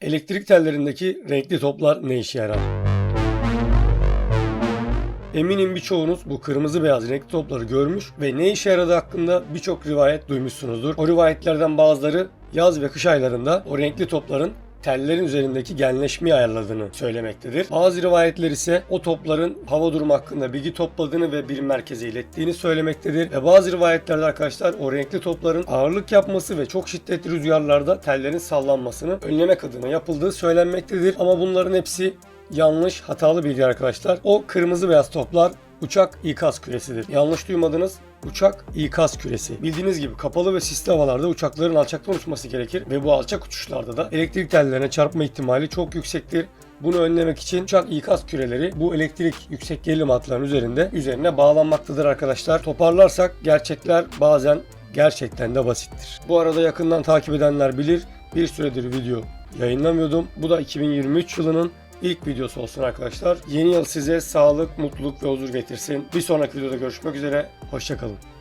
Elektrik tellerindeki renkli toplar ne işe yarar? Eminim birçoğunuz bu kırmızı beyaz renkli topları görmüş ve ne işe yaradığı hakkında birçok rivayet duymuşsunuzdur. O rivayetlerden bazıları yaz ve kış aylarında o renkli topların tellerin üzerindeki genleşmeyi ayarladığını söylemektedir. Bazı rivayetler ise o topların hava durumu hakkında bilgi topladığını ve bir merkeze ilettiğini söylemektedir. Ve bazı rivayetlerde arkadaşlar o renkli topların ağırlık yapması ve çok şiddetli rüzgarlarda tellerin sallanmasını önlemek adına yapıldığı söylenmektedir. Ama bunların hepsi yanlış, hatalı bilgi arkadaşlar. O kırmızı beyaz toplar uçak ikaz küresidir. Yanlış duymadınız. Uçak ikaz küresi. Bildiğiniz gibi kapalı ve sisli havalarda uçakların alçaktan uçması gerekir ve bu alçak uçuşlarda da elektrik tellerine çarpma ihtimali çok yüksektir. Bunu önlemek için uçak ikaz küreleri bu elektrik yüksek gerilim hatlarının üzerinde üzerine bağlanmaktadır arkadaşlar. Toparlarsak gerçekler bazen gerçekten de basittir. Bu arada yakından takip edenler bilir bir süredir video yayınlamıyordum. Bu da 2023 yılının ilk videosu olsun arkadaşlar. Yeni yıl size sağlık, mutluluk ve huzur getirsin. Bir sonraki videoda görüşmek üzere. Hoşçakalın.